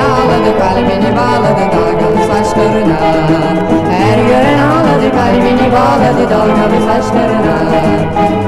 ağladı kalbini bağladı dalgalı saçlarına. Her gören ağladı kalbini bağladı dalgalı saçlarına.